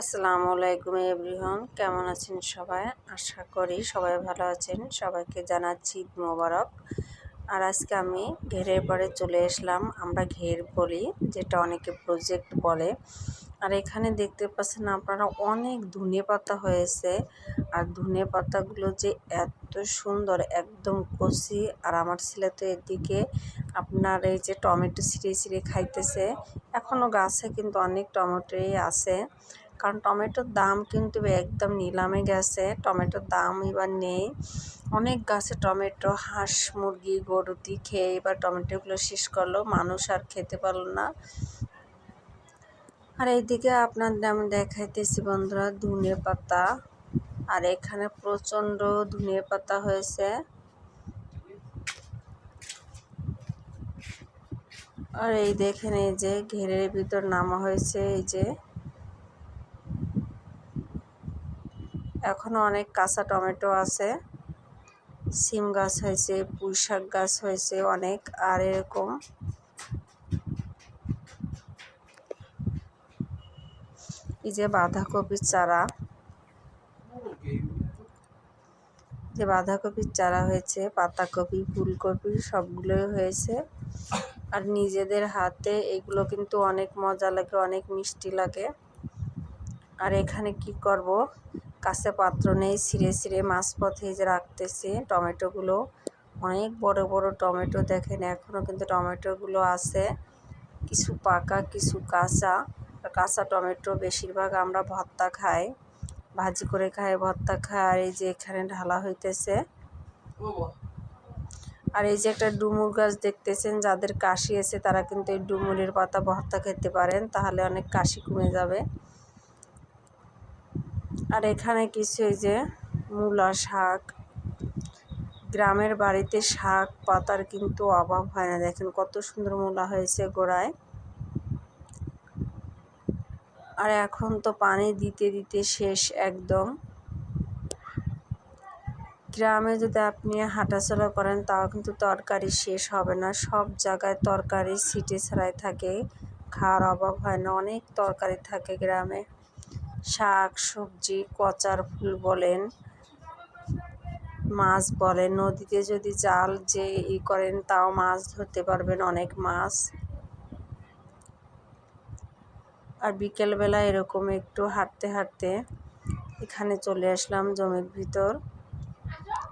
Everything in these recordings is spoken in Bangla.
আসসালামু আলাইকুম এভরিহন কেমন আছেন সবাই? আশা করি সবাই ভালো আছেন। সবাইকে জানাচ্ছি মোবারক। আর আজকে আমি ঘেরের পরে চলে আসলাম, আমরা ঘের বলি, যেটা অনেকে প্রজেক্ট বলে। আর এখানে দেখতে পাচ্ছেন আপনারা অনেক ধনে পাতা হয়েছে। আর ধনে পাতাগুলো যে এত সুন্দর, একদম কষি। আর আমার ছেলে তো এদিকে আপনার এই যে টমেটো ছিঁড়ে ছিঁড়ে খাইতেছে। এখনও গাছে কিন্তু অনেক টমেটোই আছে। কারণ টমেটোর দাম কিন্তু একদম নিলামে গেছে। টমেটোর দাম এবার নেই। অনেক গাছে টমেটো, হাঁস, মুরগি, গরু দিয়ে খেয়ে এবার টমেটোগুলো শেষ করল। মানুষ আর খেতে পারল না। আর এইদিকে আপনাদের আমি দেখাইতেছি বন্ধুরা ধনে পাতা। আর এখানে প্রচণ্ড ধনে পাতা হয়েছে। আর এই দেখেন এই যে ঘেরের ভিতর নামা হয়েছে, এই যে। এখনও অনেক কাঁচা টমেটো আছে। সিম গাছ হয়েছে, পুঁই শাক গাছ হয়েছে, অনেক, আর এরকম। এই যে বাঁধাকপির চারা। যে বাঁধাকপির চারা হয়েছে, পাতাকপি, ফুলকপি, সবগুলোই হয়েছে। আর নিজেদের হাতে এগুলো কিন্তু অনেক মজা লাগে, অনেক মিষ্টি লাগে। আর এখানে কি করব? কাছে পাত্র নেই, ছিঁড়ে ছিঁড়ে মাঝপথে যে রাখতেছি। টমেটোগুলো অনেক বড় বড় টমেটো দেখেন এখনও কিন্তু টমেটোগুলো আছে। কিছু পাকা, কিছু কাঁচা। কাঁচা টমেটো বেশিরভাগ আমরা ভর্তা খাই, ভাজি করে খাই, ভর্তা খাই। আর এই যে এখানে ঢালা হইতেছে। আর এই যে একটা ডুমুর গাছ দেখতেছেন, যাদের কাশি আছে তারা কিন্তু এই ডুমুরের পাতা ভর্তা খেতে পারেন, তাহলে অনেক কাশি কমে যাবে। আর এখানে কিছু এই যে মূলা শাক, গ্রামের বাড়িতে শাক, পাতার কিন্তু অভাব হয় না। দেখেন কত সুন্দর মূলা হয়েছে গোড়ায়। আর এখন তো পানি দিতে দিতে শেষ একদম। গ্রামে যদি আপনি হাঁটাচলা করেন, তাও কিন্তু তরকারি শেষ হবে না। সব জায়গায় তরকারি সিটে ছাড়াই থাকে, খাওয়ার অভাব হয় না। অনেক তরকারি থাকে গ্রামে। শাক, সবজি, কচার ফুল বলেন, মাছ বলেন, নদীতে যদি জাল যে ই করেন তাও মাছ ধরতে পারবেন, অনেক মাছ। আর বিকেলবেলা এরকম একটু হাঁটতে হাঁটতে এখানে চলে আসলাম জমির ভিতর,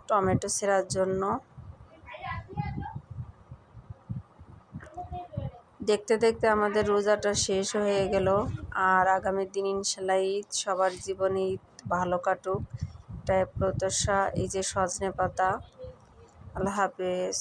টমেটো ছেঁড়ার জন্য। দেখতে দেখতে আমাদের রোজাটা শেষ হয়ে গেল। আর আগামী দিন ইনশাল্লাহ ঈদ সবার জীবনে ঈদ ভালো কাটুক। এটাই প্রত্যাশা, এই যে সজনে পাতা। আল্লাহ হাফেজ।